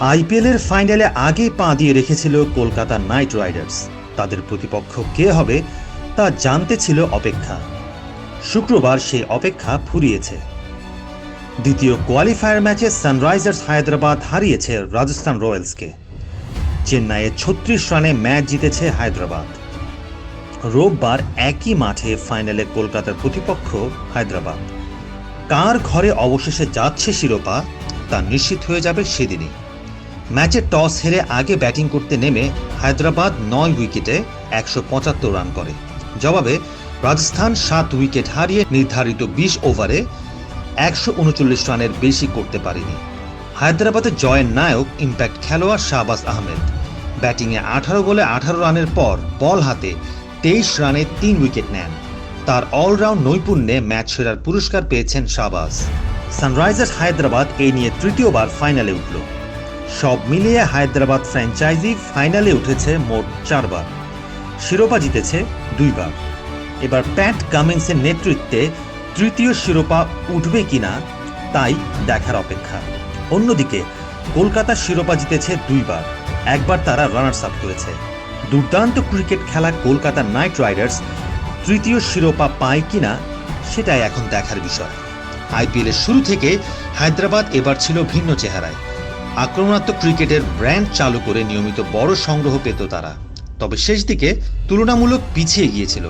আইপিএলের ফাইনালে আগে পা দিয়ে রেখেছিল কলকাতা নাইট রাইডার্স। তাদের প্রতিপক্ষ কে হবে তা জানতে ছিল অপেক্ষা। শুক্রবার সেই অপেক্ষা ফুরিয়েছে। দ্বিতীয় কোয়ালিফায়ার ম্যাচে সানরাইজার্স হায়দ্রাবাদ হারিয়েছে রাজস্থান রয়্যালসকে। চেন্নাইয়ে ছত্রিশ রানে ম্যাচ জিতেছে হায়দ্রাবাদ। রোববার একই মাঠে ফাইনালে কলকাতার প্রতিপক্ষ হায়দ্রাবাদ। কার ঘরে অবশেষে যাচ্ছে শিরোপা তা নিশ্চিত হয়ে যাবে সেদিনই। ম্যাচে টস হেরে আগে ব্যাটিং করতে নেমে হায়দ্রাবাদ নয় উইকেটে একশো পঁচাত্তর রান করে। জবাবে রাজস্থান সাত উইকেট হারিয়ে নির্ধারিত বিশ ওভারে একশো উনচল্লিশ রানের বেশি করতে পারেনি। হায়দ্রাবাদের জয়ের নায়ক ইম্প্যাক্ট খেলোয়াড় শাহবাজ আহমেদ। ব্যাটিংয়ে আঠারো বলে আঠারো রানের পর বল হাতে তেইশ রানে তিন উইকেট নেন। তার অলরাউন্ড নৈপুণ্যে ম্যাচ সেরার পুরস্কার পেয়েছেন শাহবাজ। সানরাইজার্স হায়দ্রাবাদ এই নিয়ে তৃতীয়বার ফাইনালে উঠল। সব মিলিয়ে হায়দ্রাবাদ ফ্র্যাঞ্চাইজি ফাইনালে উঠেছে মোট চারবার। শিরোপা জিতেছে দুইবার। এবার প্যাট কামিন্সের নেতৃত্বে তৃতীয় শিরোপা উঠবে কিনা, তাই দেখার অপেক্ষা। অন্যদিকে, কলকাতা শিরোপা জিতেছে দুইবার। একবার তারা রানার্স আপ করেছে। দুর্দান্ত ক্রিকেট খেলা কলকাতা নাইট রাইডার্স তৃতীয় শিরোপা পায় কিনা, সেটাই এখন দেখার বিষয়। আইপিএলের শুরু থেকে হায়দ্রাবাদ এবার ছিল ভিন্ন চেহারায়। আক্রমণাত্মক ক্রিকেটের ব্র্যান্ড চালু করে নিয়মিত বড় সংগ্রহ পেত তারা। তবে শেষ দিকে তুলনামূলক পিছিয়ে গিয়েছিল।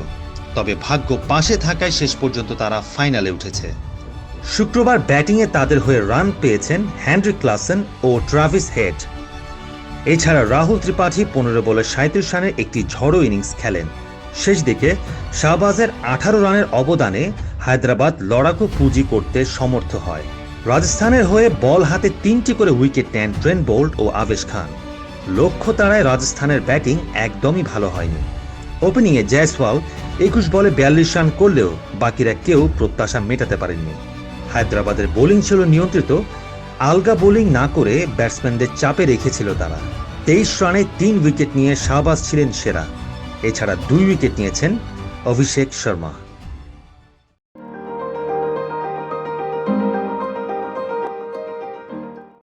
তবে ভাগ্য পাশে থাকায় শেষ পর্যন্ত তারা ফাইনালে উঠেছে। শুক্রবার ব্যাটিংয়ে তাদের হয়ে রান পেয়েছেন হ্যান্ড্রি ক্লাসেন ও ট্রাভিস হেড। এছাড়া রাহুল ত্রিপাঠী পনেরো বলে সাঁত্রিশ রানের একটি ঝড়ো ইনিংস খেলেন। শেষ দিকে শাহবাজের আঠারো রানের অবদানে হায়দ্রাবাদ লড়াকু পুঁজি করতে সমর্থ হয়। রাজস্থানের হয়ে বল হাতে তিনটি করে উইকেট নেন ট্রেন বোল্ট ও আবেশ খান। লক্ষ্য তাড়ায় রাজস্থানের ব্যাটিং একদমই ভালো হয়নি। ওপেনিংয়ে জয়সওয়াল একুশ বলে বিয়াল্লিশ রান করলেও বাকিরা কেউ প্রত্যাশা মেটাতে পারেননি। হায়দ্রাবাদের বোলিং ছিল নিয়ন্ত্রিত, আলগা বোলিং না করে ব্যাটসম্যানদের চাপে রেখেছিল তারা। তেইশ রানে তিন উইকেট নিয়ে শাহবাজ ছিলেন সেরা। এছাড়া দুই উইকেট নিয়েছেন অভিষেক শর্মা।